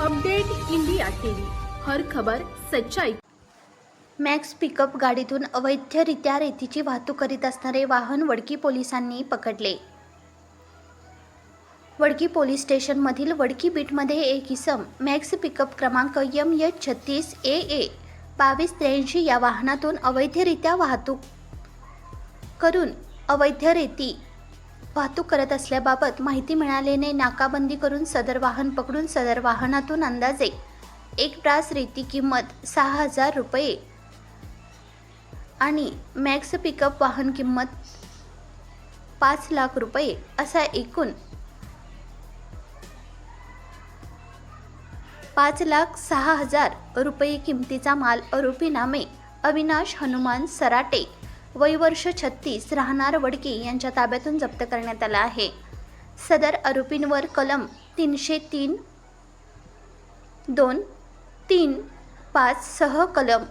Update India TV. हर खबर सच्चाई. Max pickup गाडीतून अवैधरित्या रेतीची वाहतूक करीत असणारे वाहन वडकी पोलिसांनी पकडले. वडकी पोलीस स्टेशनमधील वडकी बीटमध्ये एक इसम मॅक्स पिकअप क्रमांक यम एच छत्तीस ए ए बावीस त्र्याऐंशी या वाहनातून अवैधरित्या वाहतूक करून अवैध रेती वाहतूक करत असल्याबाबत माहिती मिळाल्याने नाकाबंदी करून सदर वाहन पकडून सदर वाहनातून अंदाजे एक ब्रास रेती किंमत सहा हजार रुपये. आणि मॅक्स पिकअप वाहन किंमत पाच लाख रुपये असा एकूण पाच लाख सहा हजार रुपये किमतीचा माल आरोपी नामे अविनाश हनुमान सराटे वयवर्ष छत्तीस राहणार वडकी यांच्या ताब्यातून जप्त करण्यात आला आहे. सदर आरोपींवर कलम तीनशे तीन दोन तीन पाच सह कलम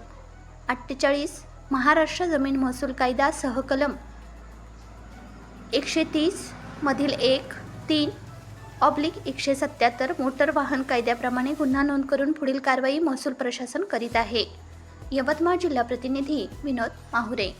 अठ्ठेचाळीस महाराष्ट्र जमीन महसूल कायदा सह कलम एकशे तीस मधील एक तीन ऑब्लिक एकशे सत्याहत्तर मोटर वाहन कायद्याप्रमाणे गुन्हा नोंद करून पुढील कारवाई महसूल प्रशासन करीत आहे. यवतमाळ जिल्हा प्रतिनिधी विनोद माहुरे.